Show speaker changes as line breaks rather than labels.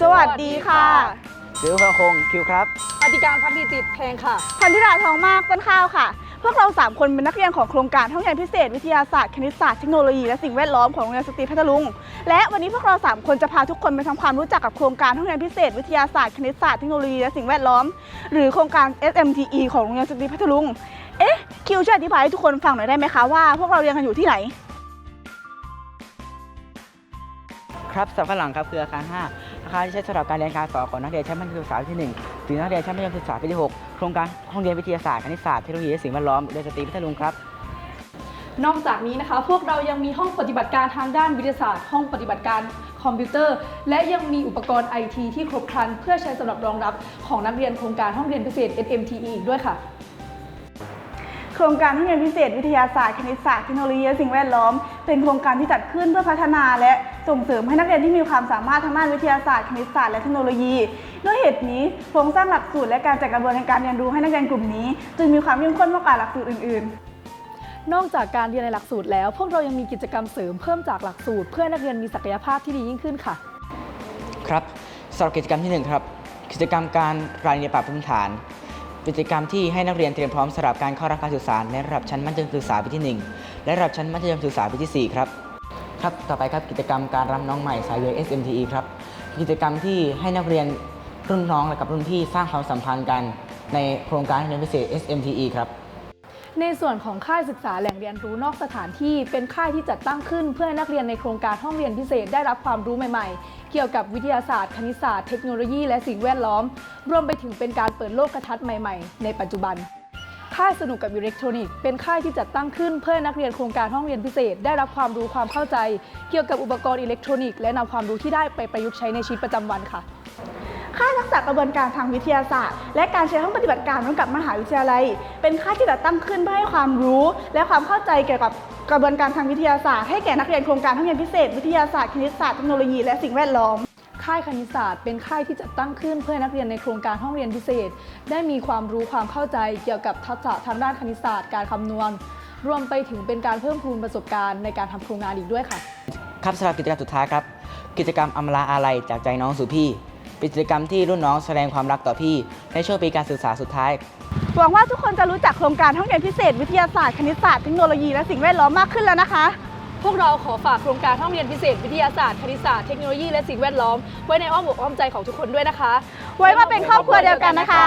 สวัสดีค่ะ
ซิวพระคงคิวครับ
อธิการพักดีจิตแพงค่ะ
พันธิราทองมากต้นข้าวค่ะ พวกเรา 3 คนเป็นนักเรียนของโครงการห้องเรียนพิเศษ วิทยาศาสตร์ คณิตศาสตร์ เทคโนโลยี และสิ่งแวดล้อมของโรงเรียนสตรีพัทลุง และวันนี้พวกเรา 3 คนจะพาทุกคนไปทำความรู้จักกับโครงการห้องเรียนพิเศษ วิทยาศาสตร์ คณิตศาสตร์ เทคโนโลยี และสิ่งแวดล้อม หรือโครงการ SMTE ของโรงเรียนสตรีพัทลุง เอ๊ะ คิวช่วยอธิบายให้ทุกคนฟังหน่อยได้ไหมคะว่าพวกเราเรียนกันอยู่ที่ไหน
ครับสับฝรั่งครับคืออาคาร5อาคารที่ใช้สำหรับการเรียนการสอนของนักเรียนชั้นมัธยมศึกษาปีที่1ถึงนักเรียนชั้นมัธยมศึกษาปีที่6โครงการห้องเรียนวิทยาศาสตร์คณิตศาสตร์เทคโนโลยีและสิ่งแวดล้อมโดยสตรีพัทลุงครับ
นอกจากนี้นะคะ พวกเรายังมีห้องปฏิบัติการทางด้านวิทยาศาสตร์ ห้องปฏิบัติการคอมพิวเตอร์ และยังมีอุปกรณ์ไอทีที่ครบครัน เพื่อใช้สำหรับรองรับของนักเรียนโครงการห้องเรียนพิเศษ SMTE อีกด้วยค่ะ
โครงการห้องเรียนพิเศษ วิทยาศาสตร์ คณิตศาสตร์ เทคโนโลยีและสิ่งแวดล้อม เป็นโครงการที่จัดขึ้นเพื่อพัฒนาและส่งเสริมให้นักเรียนที่มีความสามารถทางด้านวิทยาศาสตร์ คณิตศาสตร์ และเทคโนโลยี ด้วยเหตุนี้โครงสร้างหลักสูตรและการจัดกระบวนการเรียนรู้ให้นักเรียนกลุ่มนี้ จึงมีความเข้มข้นมากกว่าหลักสูตรอื่น ๆ
นอกจากการเรียนในหลักสูตรแล้ว พวกเรายังมีกิจกรรมเสริมเพิ่มจากหลักสูตร เพื่อให้นักเรียนมีศักยภาพที่ดียิ่งขึ้นค่ะ
ครับสำหรับกิจกรรมที่1ครับกิจกรรมการการเรียนปรับพื้นฐาน กิจกรรมที่ให้นักเรียนเตรียมพร้อมสำหรับการเข้ารับการศึกษาในระดับชั้นมัธยมศึกษาปีที่ 1 และระดับชั้นมัธยมศึกษาปีที่ 4 ครับครับต่อไปครับกิจกรรมการรับน้องใหม่สายเรียน SMTE ครับกิจกรรมที่ให้นักเรียนรุ่นน้องและกับรุ่นพี่สร้างความสัมพันธ์กัน ในโครงการเรียนพิเศษ SMTE ครับ
ในส่วนของค่ายศึกษาแหล่งเรียนรู้นอกสถานที่เป็นค่ายที่จัดตั้งขึ้น เพื่อนักเรียนในโครงการห้องเรียนพิเศษได้รับความรู้ใหม่ๆ เกี่ยวกับวิทยาศาสตร์ คณิตศาสตร์ เทคโนโลยี และสิ่งแวดล้อม รวมไปถึงเป็นการเปิดโลกทัศน์ใหม่ๆ ในปัจจุบัน ค่ายสนุกกับอิเล็กทรอนิกส์เป็นค่ายที่จัดตั้งขึ้นเพื่อนักเรียนโครงการห้องเรียนพิเศษ ได้รับความรู้ความเข้าใจ เกี่ยวกับอุปกรณ์อิเล็กทรอนิกส์และนำความรู้ที่ได้ไปประยุกต์ใช้ในชีวิตประจำวันค่ะ
ค่ายทักษะกระบวนการทางวิทยาศาสตร์ และการใช้ห้องปฏิบัติการร่วมกับมหาวิทยาลัย เป็นค่ายที่จัดตั้งขึ้นเพื่อให้ความรู้ และความเข้าใจเกี่ยวกับกระบวนการทางวิทยาศาสตร์ให้แก่นักเรียนโครงการห้องเรียนพิเศษ วิทยาศาสตร์คณิตศาสตร์เทคโนโลยีและสิ่งแวดล้อม
ค่ายคณิตศาสตร์เป็นค่ายที่จัดตั้งขึ้นเพื่อให้นักเรียนในโครงการห้องเรียนพิเศษ ได้มีความรู้ความเข้าใจเกี่ยวกับทักษะทางด้านคณิตศาสตร์การคำนวณ รวมไปถึงเป็นการเพิ่มพูนประสบการณ์ในการทำโครงงานอีกด้วยค่ะ
ครับสำหรับกิจกรรมสุดท้ายครับ กิจกรรมอำลาอาลัยจากใจน้องสู่พี่ เป็นกิจกรรมที่รุ่นน้องแสดงความรักต่อพี่ ในช่วงปีการศึกษาสุดท้าย
หวังว่าทุกคนจะรู้จักโครงการห้องเรียนพิเศษ วิทยาศาสตร์ คณิตศาสตร์ เทคโนโลยีและสิ่งแวดล้อมมากขึ้นแล้วนะคะ
พวกเราขอฝากโครงการห้องเรียนพิเศษ วิทยาศาสตร์ คณิตศาสตร์ เทคโนโลยีและสิ่งแวดล้อม ไว้ในอ้อมอกอ้อมใจของทุกคนด้วยนะคะ
ไว้มาเป็นครอบครัวเดียวกันนะคะ